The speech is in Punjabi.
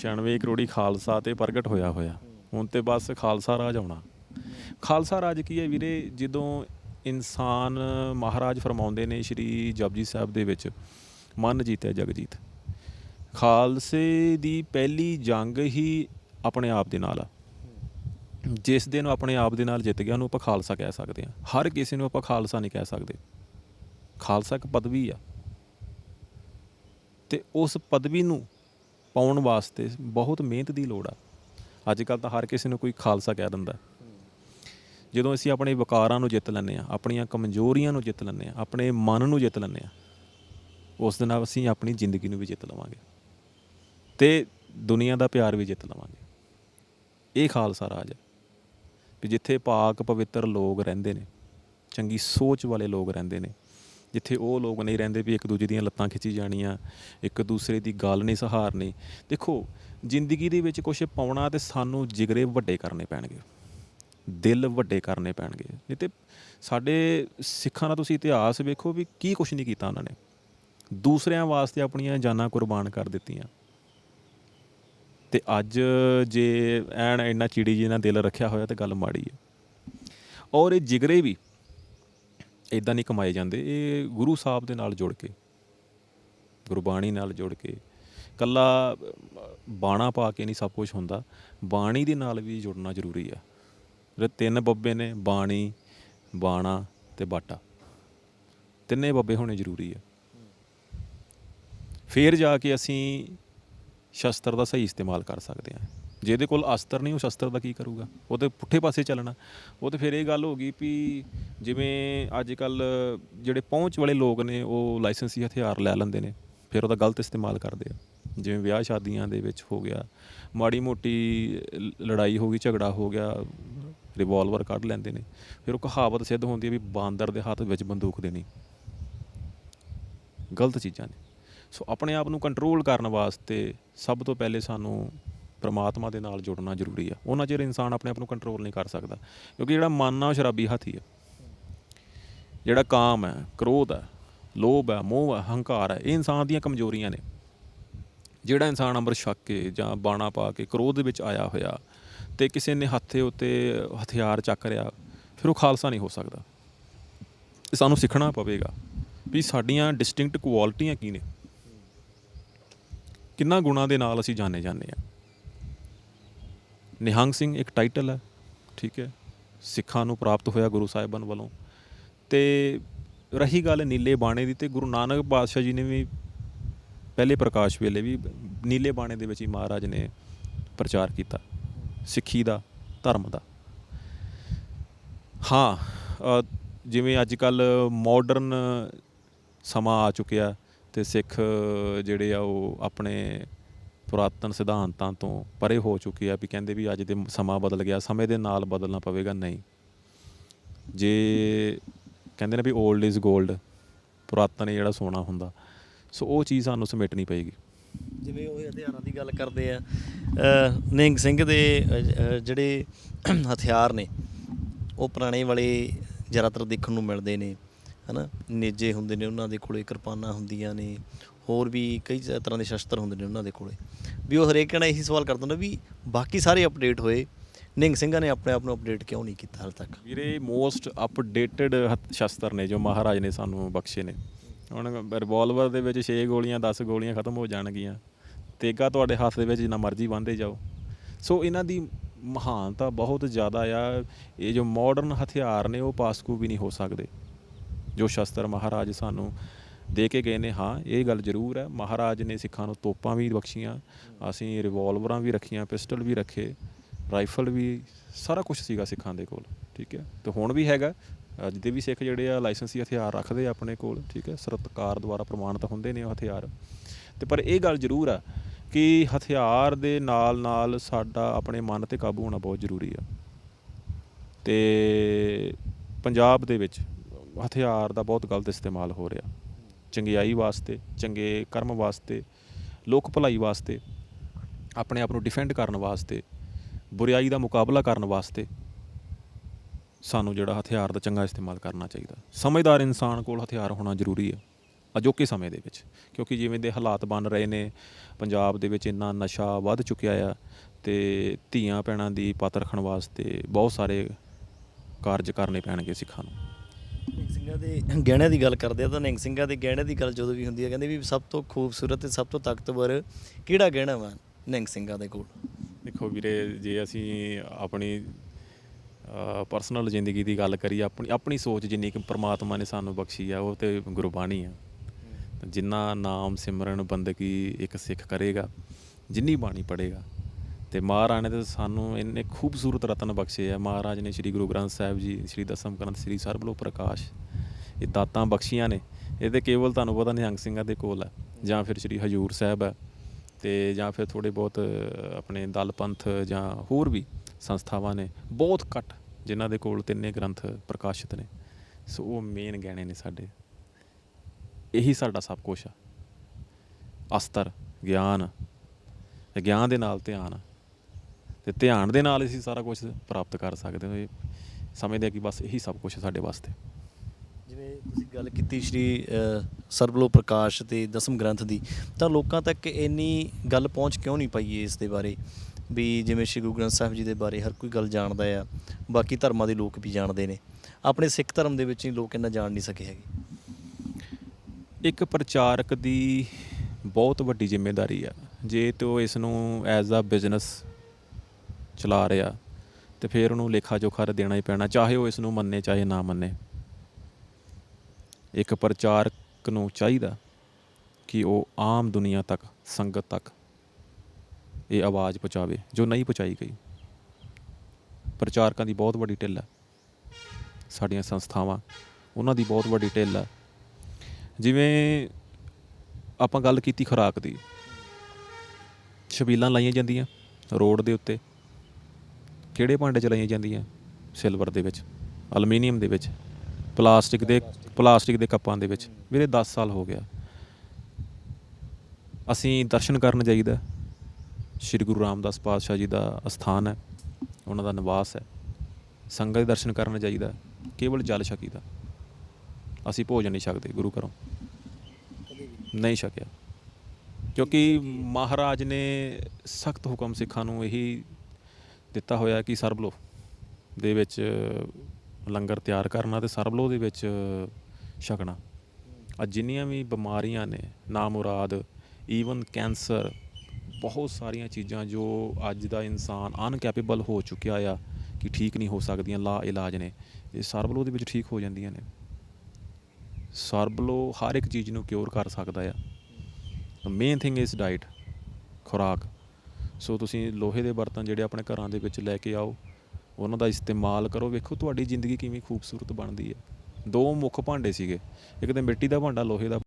96 ਕਰੋੜੀ ਖਾਲਸਾ ਤੇ ਪ੍ਰਗਟ ਹੋਇਆ ਹੋਇਆ। ਹੁਣ ਤੇ ਬਸ ਖਾਲਸਾ ਰਾਜ ਆਉਣਾ। ਖਾਲਸਾ ਰਾਜ ਕੀ ਹੈ ਵੀਰੇ? ਜਦੋਂ ਇਨਸਾਨ ਮਹਾਰਾਜ ਫਰਮਾਉਂਦੇ ਨੇ ਸ਼੍ਰੀ ਜਪਜੀ ਸਾਹਿਬ ਦੇ ਵਿੱਚ, ਮਨ ਜੀਤੈ ਜਗਜੀਤ। ਖਾਲਸੇ ਦੀ ਪਹਿਲੀ ਜੰਗ ਹੀ ਆਪਣੇ ਆਪ ਦੇ ਨਾਲ ਆ। ਜਿਸ ਦਿਨ ਆਪਣੇ ਆਪ ਦੇ ਨਾਲ ਜਿੱਤ ਗਿਆ, ਉਹਨੂੰ ਆਪਾਂ ਖਾਲਸਾ ਕਹਿ ਸਕਦੇ ਹਾਂ। ਹਰ ਕਿਸੇ ਨੂੰ ਆਪਾਂ ਖਾਲਸਾ ਨਹੀਂ ਕਹਿ ਸਕਦੇ। ਖਾਲਸਾ ਇੱਕ ਪਦਵੀ ਆ। ਤੇ ਉਸ ਪਦਵੀ ਨੂੰ ਪਾਉਣ ਵਾਸਤੇ ਬਹੁਤ ਮਿਹਨਤ ਦੀ ਲੋੜ ਆ। ਅੱਜ ਕੱਲ ਤਾਂ ਹਰ ਕਿਸੇ ਨੂੰ ਕੋਈ ਖਾਲਸਾ ਕਹਿ ਦਿੰਦਾ। ਜਦੋਂ ਅਸੀਂ ਆਪਣੇ ਵਿਕਾਰਾਂ ਨੂੰ ਜਿੱਤ ਲੈਂਦੇ ਆ, ਆਪਣੀਆਂ ਕਮਜ਼ੋਰੀਆਂ ਨੂੰ ਜਿੱਤ ਲੈਂਦੇ ਆ, ਆਪਣੇ ਮਨ ਨੂੰ ਜਿੱਤ ਲੈਂਦੇ ਆ, ਉਸ ਦੇ ਨਾਲ ਅਸੀਂ ਆਪਣੀ ਜ਼ਿੰਦਗੀ ਨੂੰ ਵੀ ਜਿੱਤ ਲਵਾਂਗੇ। ਤੇ ਦੁਨੀਆ ਦਾ ਪਿਆਰ ਵੀ ਜਿੱਤ ਲਵਾਂਗੇ। ਇਹ ਖਾਲਸਾ ਰਾਜ ਹੈ ਵੀ ਜਿੱਥੇ ਪਾਕ ਪਵਿੱਤਰ ਲੋਕ ਰਹਿੰਦੇ ਨੇ, ਚੰਗੀ ਸੋਚ ਵਾਲੇ ਲੋਕ ਰਹਿੰਦੇ ਨੇ ਜਿੱਥੇ ਉਹ ਲੋਕ ਨਹੀਂ ਰਹਿੰਦੇ ਵੀ ਇੱਕ ਦੂਜੇ ਦੀਆਂ ਲੱਤਾਂ ਖਿੱਚੀ ਜਾਣੀਆਂ, ਇੱਕ ਦੂਸਰੇ ਦੀ ਗੱਲ ਨਹੀਂ ਸਹਾਰਨੀ। ਦੇਖੋ, ਜ਼ਿੰਦਗੀ ਦੇ ਵਿੱਚ ਕੁਝ ਪਾਉਣਾ ਤੇ ਸਾਨੂੰ ਜਿਗਰੇ ਵੱਡੇ ਕਰਨੇ ਪੈਣਗੇ। ਦਿਲ ਵੱਡੇ ਕਰਨੇ ਪੈਣਗੇ। ਨਹੀਂ ਤੇ ਸਾਡੇ ਸਿੱਖਾਂ ਦਾ ਤੁਸੀਂ ਇਤਿਹਾਸ ਵੇਖੋ ਵੀ ਕੀ ਕੁਝ ਨਹੀਂ ਕੀਤਾ ਉਹਨਾਂ ਨੇ। ਦੂਸਰਿਆਂ ਵਾਸਤੇ ਆਪਣੀਆਂ ਜਾਨਾਂ ਕੁਰਬਾਨ ਕਰ ਦਿੱਤੀਆਂ। ਤੇ ਅੱਜ ਜੇ ਐਨ ਇੰਨਾ ਚਿੜੀ ਜੀ ਨਾਲ ਦਿਲ ਰੱਖਿਆ ਹੋਇਆ ਤੇ ਗੱਲ ਮਾੜੀ ਹੈ। ਔਰ ਇਹ ਜਿਗਰੇ ਵੀ ਇਦਾਂ ਨਹੀਂ ਕਮਾਏ ਜਾਂਦੇ, ਇਹ ਗੁਰੂ ਸਾਹਿਬ ਦੇ ਨਾਲ ਜੁੜ ਕੇ, ਗੁਰਬਾਣੀ ਨਾਲ ਜੁੜ ਕੇ ਕੱਲਾ ਬਾਣਾ ਪਾ ਕੇ ਨਹੀਂ ਸਭ ਕੁਝ ਹੁੰਦਾ, ਬਾਣੀ ਦੇ ਨਾਲ ਵੀ ਜੁੜਨਾ ਜ਼ਰੂਰੀ ਆ। ਜਿਹੜੇ ਤਿੰਨ ਬੱਬੇ ਨੇ, ਬਾਣੀ, ਬਾਣਾ ਤੇ ਬਾਟਾ, ਤਿੰਨੇ ਬੱਬੇ ਹੋਣੇ ਜ਼ਰੂਰੀ ਆ। ਫੇਰ ਜਾ ਕੇ ਅਸੀਂ ਸ਼ਸਤਰ ਦਾ ਸਹੀ ਇਸਤੇਮਾਲ ਕਰ ਸਕਦੇ ਹਾਂ। ਜਿਹਦੇ ਕੋਲ ਅਸਤਰ ਨਹੀਂ ਉਹ ਸ਼ਸਤਰ ਦਾ ਕੀ ਕਰੂਗਾ? ਉਹ ਤੇ ਪੁੱਠੇ ਪਾਸੇ ਚੱਲਣਾ। ਉਹ ਤੇ ਫਿਰ ਇਹ ਗੱਲ ਹੋ ਗਈ ਵੀ ਜਿਵੇਂ ਅੱਜ ਕੱਲ ਜਿਹੜੇ ਪਹੁੰਚ ਵਾਲੇ ਲੋਕ ਨੇ, ਉਹ ਲਾਇਸੈਂਸੀ ਹਥਿਆਰ ਲੈ ਲੈਂਦੇ ਨੇ, ਫਿਰ ਉਹਦਾ ਗਲਤ ਇਸਤੇਮਾਲ ਕਰਦੇ ਆ। ਜਿਵੇਂ ਵਿਆਹ ਸ਼ਾਦੀਆਂ ਦੇ ਵਿੱਚ ਹੋ ਗਿਆ, ਮਾੜੀ ਮੋਟੀ ਲੜਾਈ ਹੋ ਗਈ, ਝਗੜਾ ਹੋ ਗਿਆ, ਰਿਵਾਲਵਰ ਕੱਢ ਲੈਂਦੇ ਨੇ, ਫਿਰ ਉਹ ਕਹਾਵਤ ਸਿੱਧ ਹੁੰਦੀ ਹੈ ਵੀ ਬਾਂਦਰ ਦੇ ਹੱਥ ਵਿੱਚ ਬੰਦੂਕ ਦੇਣੀ। ਗਲਤ ਚੀਜ਼ਾਂ ਨੇ। ਸੋ ਆਪਣੇ ਆਪ ਨੂੰ ਕੰਟਰੋਲ ਕਰਨ ਵਾਸਤੇ ਸਭ ਤੋਂ ਪਹਿਲੇ ਸਾਨੂੰ ਪ੍ਰਮਾਤਮਾ ਦੇ ਨਾਲ ਜੁੜਨਾ ਜ਼ਰੂਰੀ ਆ। ਉਹਨਾਂ ਚਿਰ ਇਨਸਾਨ ਆਪਣੇ ਆਪ ਨੂੰ ਕੰਟਰੋਲ ਨਹੀਂ ਕਰ ਸਕਦਾ। ਕਿਉਂਕਿ ਜਿਹੜਾ ਮਨ ਆ ਉਹ ਸ਼ਰਾਬੀ ਹਾਥੀ ਆ। ਜਿਹੜਾ ਕਾਮ ਹੈ ਕ੍ਰੋਧ ਹੈ ਲੋਭ ਹੈ ਮੋਹ ਹੈ ਹੰਕਾਰ ਹੈ ਇਹ ਇਨਸਾਨ ਦੀਆਂ ਕਮਜ਼ੋਰੀਆਂ ਨੇ। ਜਿਹੜਾ ਇਨਸਾਨ ਅੰਮ੍ਰਿਤ ਛਕ ਕੇ ਜਾਂ ਬਾਣਾ ਪਾ ਕੇ ਕ੍ਰੋਧ ਦੇ ਵਿੱਚ ਆਇਆ ਹੋਇਆ ਤੇ ਕਿਸੇ ਨੇ ਹੱਥੇ ਉੱਤੇ ਹਥਿਆਰ ਚੱਕ ਰਿਆ ਫਿਰ ਉਹ ਖਾਲਸਾ ਨਹੀਂ ਹੋ ਸਕਦਾ। ਇਹ ਸਾਨੂੰ ਸਿੱਖਣਾ ਪਵੇਗਾ ਵੀ ਸਾਡੀਆਂ ਡਿਸਟਿੰਕਟ ਕੁਆਲਿਟੀਆਂ ਕੀ ਨੇ। ਕਿੰਨਾ ਗੁਣਾ ਦੇ ਨਾਲ ਅਸੀਂ ਜਾਣੇ ਜਾਂਦੇ ਆ। ਨਿਹੰਗ ਸਿੰਘ ਇੱਕ ਟਾਈਟਲ ਹੈ, ਠੀਕ ਹੈ, ਸਿੱਖਾਂ ਨੂੰ ਪ੍ਰਾਪਤ ਹੋਇਆ ਗੁਰੂ ਸਾਹਿਬਾਨ ਵੱਲੋਂ। ਤੇ ਰਹੀ ਗੱਲ ਨੀਲੇ ਬਾਣੇ ਦੀ ਤੇ ਗੁਰੂ ਨਾਨਕ ਪਾਤਸ਼ਾਹ ਜੀ ਨੇ ਵੀ ਪਹਿਲੇ ਪ੍ਰਕਾਸ਼ ਵੇਲੇ ਵੀ ਨੀਲੇ ਬਾਣੇ ਦੇ ਵਿੱਚ ਹੀ ਮਹਾਰਾਜ ਨੇ ਪ੍ਰਚਾਰ ਕੀਤਾ, ਸਿੱਖੀ ਦਾ, ਧਰਮ ਦਾ। ਹਾਂ ਜਿਵੇਂ ਅੱਜ ਕੱਲ ਮਾਡਰਨ ਸਮਾਂ ਆ ਚੁੱਕਿਆ ਤੇ ਸਿੱਖ ਜਿਹੜੇ ਆ ਉਹ ਆਪਣੇ ਪੁਰਾਤਨ ਸਿਧਾਂਤਾਂ ਤੋਂ ਪਰੇ ਹੋ ਚੁੱਕੇ ਆ ਵੀ ਕਹਿੰਦੇ ਵੀ ਅੱਜ ਦੇ ਸਮਾਂ ਬਦਲ ਗਿਆ, ਸਮੇਂ ਦੇ ਨਾਲ ਬਦਲਣਾ ਪਵੇਗਾ, ਨਹੀਂ। ਜੇ ਕਹਿੰਦੇ ਨੇ ਵੀ 올ਡ ਇਜ਼ 골ਡ ਪੁਰਾਤਨ ਹੀ ਜਿਹੜਾ ਸੋਨਾ ਹੁੰਦਾ, ਸੋ ਉਹ ਚੀਜ਼ ਸਾਨੂੰ ਸਮੇਟਣੀ ਪਏਗੀ। ਜਿਵੇਂ ਉਹ ਹਥਿਆਰਾਂ ਦੀ ਗੱਲ ਕਰਦੇ ਆ ਨਿੰਗ ਸਿੰਘ ਦੇ ਜਿਹੜੇ ਹਥਿਆਰ ਨੇ, ਉਹ ਪੁਰਾਣੇ ਵਾਲੇ ਜ਼ਿਆਦਾਤਰ ਦੇਖਣ ਨੂੰ ਮਿਲਦੇ ਨੇ, ਹਨਾ? ਨੇਜੇ ਹੁੰਦੇ ਨੇ ਉਹਨਾਂ ਦੇ ਕੋਲੇ, ਕਿਰਪਾਨਾਂ ਹੁੰਦੀਆਂ ਨੇ, ਹੋਰ ਵੀ ਕਈ ਤਰ੍ਹਾਂ ਦੇ ਸ਼ਸਤਰ ਹੁੰਦੇ ਨੇ ਉਹਨਾਂ ਦੇ ਕੋਲੇ। ਵੀ ਉਹ ਹਰੇਕ ਨਾਲ ਇਹੀ ਸਵਾਲ ਕਰਦਾ ਹੁੰਦਾ ਵੀ ਬਾਕੀ ਸਾਰੇ ਅਪਡੇਟ ਹੋਏ ਨਿੰਗ ਸਿੰਘਾਂ ਨੇ ਆਪਣੇ ਆਪ ਨੂੰ ਅਪਡੇਟ ਕਿਉਂ ਨਹੀਂ ਕੀਤਾ ਹਾਲ ਤੱਕ? ਵੀਰੇ ਮੋਸਟ ਅਪਡੇਟਡ ਸ਼ਸਤਰ ਨੇ ਜੋ ਮਹਾਰਾਜ ਨੇ ਸਾਨੂੰ ਬਖਸ਼ੇ ਨੇ। ਹੁਣ ਰਿਵਾਲਵਰ ਦੇ ਵਿੱਚ 6 ਗੋਲੀਆਂ 10 ਗੋਲੀਆਂ ਖਤਮ ਹੋ ਜਾਣਗੀਆਂ। ਤੇਗਾ ਤੁਹਾਡੇ ਹੱਥ ਦੇ ਵਿੱਚ ਜਿੰਨਾ ਮਰਜ਼ੀ ਬੰਦੇ ਜਾਓ। ਸੋ ਇਹਨਾਂ ਦੀ ਮਹਾਨਤਾ ਬਹੁਤ ਜ਼ਿਆਦਾ ਆ। ਇਹ ਜੋ ਮਾਡਰਨ ਹਥਿਆਰ ਨੇ, ਉਹ ਪਾਸਕੂ ਵੀ ਨਹੀਂ ਹੋ ਸਕਦੇ। ਜੋ ਸ਼ਸਤਰ ਮਹਾਰਾਜ ਸਾਨੂੰ ਦੇ ਕੇ ਗਏ ਨੇ, ਹਾਂ, ਇਹ ਗੱਲ ਜ਼ਰੂਰ ਹੈ। ਮਹਾਰਾਜ ਨੇ ਸਿੱਖਾਂ ਨੂੰ ਤੋਪਾਂ ਵੀ ਬਖਸ਼ੀਆਂ, ਅਸੀਂ ਰਿਵਾਲਵਰਾਂ ਵੀ ਰੱਖੀਆਂ ਪਿਸਟਲ ਵੀ ਰੱਖੇ ਰਾਈਫਲ ਵੀ, ਸਾਰਾ ਕੁਝ ਸੀਗਾ ਸਿੱਖਾਂ ਦੇ ਕੋਲ, ਠੀਕ ਹੈ। ਤੇ ਹੁਣ ਵੀ ਹੈਗਾ ਅੱਜ ਦੇ ਵੀ ਸਿੱਖ ਜਿਹੜੇ ਆ ਲਾਇਸੈਂਸੀ ਹਥਿਆਰ ਰੱਖਦੇ ਆ ਆਪਣੇ ਕੋਲ, ਠੀਕ ਹੈ, ਸਰਕਾਰ ਦੁਆਰਾ ਪ੍ਰਮਾਣਿਤ ਹੁੰਦੇ ਨੇ ਉਹ ਹਥਿਆਰ। ਤੇ ਪਰ ਇਹ ਗੱਲ ਜ਼ਰੂਰ ਆ ਕਿ ਹਥਿਆਰ ਦੇ ਨਾਲ ਨਾਲ ਸਾਡਾ ਆਪਣੇ ਮਨ ਤੇ ਕਾਬੂ ਹੋਣਾ ਬਹੁਤ ਜ਼ਰੂਰੀ ਆ। ਤੇ ਪੰਜਾਬ ਦੇ ਵਿੱਚ ਹਥਿਆਰ ਦਾ ਬਹੁਤ ਗਲਤ ਇਸਤੇਮਾਲ ਹੋ ਰਿਹਾ। ਚੰਗਿਆਈ ਵਾਸਤੇ, ਚੰਗੇ ਕਰਮ ਵਾਸਤੇ, ਲੋਕ ਭਲਾਈ ਵਾਸਤੇ, ਆਪਣੇ ਆਪ ਨੂੰ ਡਿਫੈਂਡ ਕਰਨ ਵਾਸਤੇ, ਬੁਰਾਈ ਦਾ ਮੁਕਾਬਲਾ ਕਰਨ ਵਾਸਤੇ ਸਾਨੂੰ ਜਿਹੜਾ ਹਥਿਆਰ ਦਾ ਚੰਗਾ ਇਸਤੇਮਾਲ ਕਰਨਾ ਚਾਹੀਦਾ। ਸਮਝਦਾਰ ਇਨਸਾਨ ਕੋਲ ਹਥਿਆਰ ਹੋਣਾ ਜ਼ਰੂਰੀ ਹੈ, ਅਜੋਕੇ ਸਮੇਂ ਦੇ ਵਿੱਚ, ਕਿਉਂਕਿ ਜਿਵੇਂ ਦੇ ਹਾਲਾਤ ਬਣ ਰਹੇ ਨੇ, ਪੰਜਾਬ ਦੇ ਵਿੱਚ ਇੰਨਾ ਨਸ਼ਾ ਵੱਧ ਚੁੱਕਿਆ ਆ ਤੇ ਧੀਆਂ ਭੈਣਾਂ ਦੀ ਪਤ ਰੱਖਣ ਵਾਸਤੇ ਬਹੁਤ ਸਾਰੇ ਕਾਰਜ ਕਰਨੇ ਪੈਣਗੇ ਸਿੱਖਾਂ ਨੂੰ। ਨਿਹੰਗ ਸਿੰਘਾਂ ਦੇ ਗਹਿਣਿਆਂ ਦੀ ਗੱਲ ਕਰਦੇ ਆ ਤਾਂ ਨਿਹੰਗ ਸਿੰਘਾਂ ਦੇ ਗਹਿਣੇ ਦੀ ਗੱਲ ਜਦੋਂ ਵੀ ਹੁੰਦੀ ਹੈ ਕਹਿੰਦੇ ਵੀ ਸਭ ਤੋਂ ਖੂਬਸੂਰਤ ਤੇ ਸਭ ਤੋਂ ਤਾਕਤਵਰ ਕਿਹੜਾ ਗਹਿਣਾ ਵਾ ਨਿਹੰਗ ਸਿੰਘਾਂ ਦੇ ਕੋਲ? ਦੇਖੋ ਵੀਰੇ ਜੇ ਅਸੀਂ ਆਪਣੀ ਪਰਸਨਲ ਜ਼ਿੰਦਗੀ ਦੀ ਗੱਲ ਕਰੀਏ ਆਪਣੀ ਆਪਣੀ ਸੋਚ ਜਿੰਨੀ ਕਿ ਪ੍ਰਮਾਤਮਾ ਨੇ ਸਾਨੂੰ ਬਖਸ਼ੀ ਆ ਉਹ ਤੇ ਗੁਰਬਾਣੀ ਆ। ਜਿੰਨਾ ਨਾਮ ਸਿਮਰਨ ਬੰਦਗੀ ਇੱਕ ਸਿੱਖ ਕਰੇਗਾ ਜਿੰਨੀ ਬਾਣੀ ਪੜੇਗਾ ਤੇ ਮਹਾਰਾਜ ਨੇ ਸਾਨੂੰ ਇੰਨੇ ਖੂਬਸੂਰਤ ਰਤਨ ਬਖਸ਼ੇ ਆ। ਮਹਾਰਾਜ ਨੇ ਸ੍ਰੀ ਗੁਰੂ ਗ੍ਰੰਥ ਸਾਹਿਬ ਜੀ, ਸ੍ਰੀ ਦਸਮ ਗ੍ਰੰਥ, ਸ੍ਰੀ ਸਰਬਲੋ ਪ੍ਰਕਾਸ਼, ਇਹ ਦਾਤਾਂ ਬਖਸ਼ੀਆਂ ਨੇ। ਇਹ ਤੇ ਕੇਵਲ ਤੁਹਾਨੂੰ ਪਤਾ ਨਿਹੰਗ ਸਿੰਘਾਂ ਦੇ ਕੋਲ ਹੈ ਜਾਂ ਫਿਰ ਸ੍ਰੀ ਹਜੂਰ ਸਾਹਿਬ ਹੈ ਤੇ ਜਾਂ ਫਿਰ ਥੋੜੇ ਬਹੁਤ ਆਪਣੇ ਦਲ ਪੰਥ ਜਾਂ ਹੋਰ ਵੀ ਸੰਸਥਾਵਾਂ ਨੇ, ਬਹੁਤ ਘੱਟ ਜਿਨ੍ਹਾਂ ਦੇ ਕੋਲ ਤਿੰਨੇ ਗ੍ਰੰਥ ਪ੍ਰਕਾਸ਼ਿਤ ਨੇ। ਸੋ ਉਹ ਮੇਨ ਗਹਿਣੇ ਨੇ ਸਾਡੇ। ਇਹੀ ਸਾਡਾ ਸਭ ਕੁਝ ਆ। ਅਸਤਰ, ਗਿਆਨ ਗਿਆਨ ਦੇ ਨਾਲ ਧਿਆਨ ਤੇ ਧਿਆਨ ਦੇ ਨਾਲ ਅਸੀਂ ਸਾਰਾ ਕੁਝ ਪ੍ਰਾਪਤ ਕਰ ਸਕਦੇ ਹਾਂ। ਇਹ ਸਮਝਦੇ ਆ ਕਿ ਬਸ ਇਹੀ ਸਭ ਕੁਝ ਸਾਡੇ ਵਾਸਤੇ। ਜਿਵੇਂ ਤੁਸੀਂ ਗੱਲ ਕੀਤੀ ਸ਼੍ਰੀ ਸਰਬਲੋ ਪ੍ਰਕਾਸ਼ ਤੇ ਦਸਮ ਗ੍ਰੰਥ ਦੀ ਤਾਂ ਲੋਕਾਂ ਤੱਕ ਇੰਨੀ ਗੱਲ ਪਹੁੰਚ ਕਿਉਂ ਨਹੀਂ ਪਾਈ ਇਸ ਦੇ ਬਾਰੇ? ਵੀ ਜਿਵੇਂ ਸ਼੍ਰੀ ਗੁਰੂ ਗ੍ਰੰਥ ਸਾਹਿਬ ਜੀ ਦੇ ਬਾਰੇ ਹਰ ਕੋਈ ਗੱਲ ਜਾਣਦਾ ਆ ਬਾਕੀ ਧਰਮਾਂ ਦੇ ਲੋਕ ਵੀ ਜਾਣਦੇ ਨੇ। ਆਪਣੇ ਸਿੱਖ ਧਰਮ ਦੇ ਵਿੱਚ ਹੀ ਲੋਕ ਇੰਨਾ ਜਾਣ ਨਹੀਂ ਸਕੇ ਹੈਗੇ। ਇੱਕ ਪ੍ਰਚਾਰਕ ਦੀ ਬਹੁਤ ਵੱਡੀ ਜ਼ਿੰਮੇਵਾਰੀ ਆ। ਜੇ ਤੇ ਇਸ ਨੂੰ ਐਜ਼ ਅ ਬਿਜ਼ਨਸ ਚਲਾ ਰਿਹਾ ਤੇ ਫਿਰ ਉਹਨੂੰ ਲੇਖਾ ਜੋਖਾ ਦੇਣਾ ਹੀ ਪੈਣਾ, ਚਾਹੇ ਉਹ ਇਸ ਨੂੰ ਮੰਨੇ, ਚਾਹੇ ਨਾ ਮੰਨੇ। ਇੱਕ ਪ੍ਰਚਾਰਕ ਨੂੰ ਚਾਹੀਦਾ ਕਿ ਉਹ ਆਮ ਦੁਨੀਆ ਤੱਕ, ਸੰਗਤ ਤੱਕ ਇਹ ਆਵਾਜ਼ ਪਹੁੰਚਾਵੇ, ਜੋ ਨਹੀਂ ਪਹੁੰਚਾਈ ਗਈ। ਪ੍ਰਚਾਰਕਾਂ ਦੀ ਬਹੁਤ ਵੱਡੀ ਢਿੱਲ ਹੈ। ਸਾਡੀਆਂ ਸੰਸਥਾਵਾਂ, ਉਹਨਾਂ ਦੀ ਬਹੁਤ ਵੱਡੀ ਢਿੱਲ ਹੈ। ਜਿਵੇਂ ਆਪਾਂ ਗੱਲ ਕੀਤੀ ਖੁਰਾਕ ਦੀ। ਛਬੀਲਾਂ ਲਾਈਆਂ ਜਾਂਦੀਆਂ ਰੋਡ ਦੇ ਉੱਤੇ। ਕਿਹੜੇ ਭਾਂਡੇ ਚ ਲਾਈਆਂ ਜਾਂਦੀਆਂ? ਸਿਲਵਰ ਦੇ ਵਿੱਚ ਅਲਮੀਨੀਅਮ ਦੇ ਵਿੱਚ ਪਲਾਸਟਿਕ ਦੇ ਪਲਾਸਟਿਕ ਦੇ ਕੱਪਾਂ ਦੇ ਵਿੱਚ। ਵੀਰੇ 10 ਸਾਲ ਹੋ ਗਿਆ। ਅਸੀਂ ਦਰਸ਼ਨ ਕਰਨ ਜਾਈਦਾ। ਸ੍ਰੀ ਗੁਰੂ ਰਾਮਦਾਸ ਪਾਤਸ਼ਾਹ ਜੀ ਦਾ ਅਸਥਾਨ ਹੈ। ਉਹਨਾਂ ਦਾ ਨਿਵਾਸ ਹੈ। ਸੰਗਤ ਦੇ ਦਰਸ਼ਨ ਕਰਨ ਜਾਈਦਾ। ਕੇਵਲ ਜਲ ਛਕੀ ਦਾ ਅਸੀਂ ਭੋਜਨ ਨਹੀਂ ਛਕਦੇ ਗੁਰੂ ਘਰੋਂ। ਨਹੀਂ ਛਕਿਆ। ਕਿਉਂਕਿ ਮਹਾਰਾਜ ਨੇ ਸਖਤ ਹੁਕਮ ਸਿੱਖਾਂ ਨੂੰ ਇਹੀ ਦਿੱਤਾ ਹੋਇਆ ਕਿ ਸਰਬਲੋ ਦੇ ਵਿੱਚ ਲੰਗਰ ਤਿਆਰ ਕਰਨਾ ਤੇ ਸਰਬਲੋ ਦੇ ਵਿੱਚ ਛਕਣਾ। ਆ ਜਿੰਨੀਆਂ ਵੀ ਬਿਮਾਰੀਆਂ ਨੇ ਨਾ ਮੁਰਾਦ ਈਵਨ ਕੈਂਸਰ ਬਹੁਤ ਸਾਰੀਆਂ ਚੀਜ਼ਾਂ ਜੋ ਅੱਜ ਦਾ ਇਨਸਾਨ ਅਨਕੈਪੇਬਲ ਹੋ ਚੁੱਕਿਆ ਆ ਕਿ ਠੀਕ ਨਹੀਂ ਹੋ ਸਕਦੀਆਂ, ਲਾ ਇਲਾਜ ਨੇ, ਇਹ ਸਰਬਲੋ ਦੇ ਵਿੱਚ ਠੀਕ ਹੋ ਜਾਂਦੀਆਂ ਨੇ। ਸਰਬਲੋ ਹਰ ਇੱਕ ਚੀਜ਼ ਨੂੰ ਕਿਉਰ ਕਰ ਸਕਦਾ ਆ। ਮੇਨ ਥਿੰਗ ਇਜ਼ ਡਾਈਟ ਖੁਰਾਕ। ਸੋ ਤੁਸੀਂ ਲੋਹੇ ਦੇ ਬਰਤਨ ਜਿਹੜੇ ਆਪਣੇ ਘਰਾਂ ਦੇ ਵਿੱਚ ਲੈ ਕੇ ਆਓ, ਉਹਨਾਂ ਦਾ ਇਸਤੇਮਾਲ ਕਰੋ। ਵੇਖੋ ਤੁਹਾਡੀ ਜ਼ਿੰਦਗੀ ਕਿਵੇਂ ਖੂਬਸੂਰਤ ਬਣਦੀ ਹੈ। ਦੋ ਮੁੱਖ ਭਾਂਡੇ ਸੀਗੇ। ਇੱਕ ਤਾਂ ਮਿੱਟੀ ਦਾ ਭਾਂਡਾ, ਲੋਹੇ ਦਾ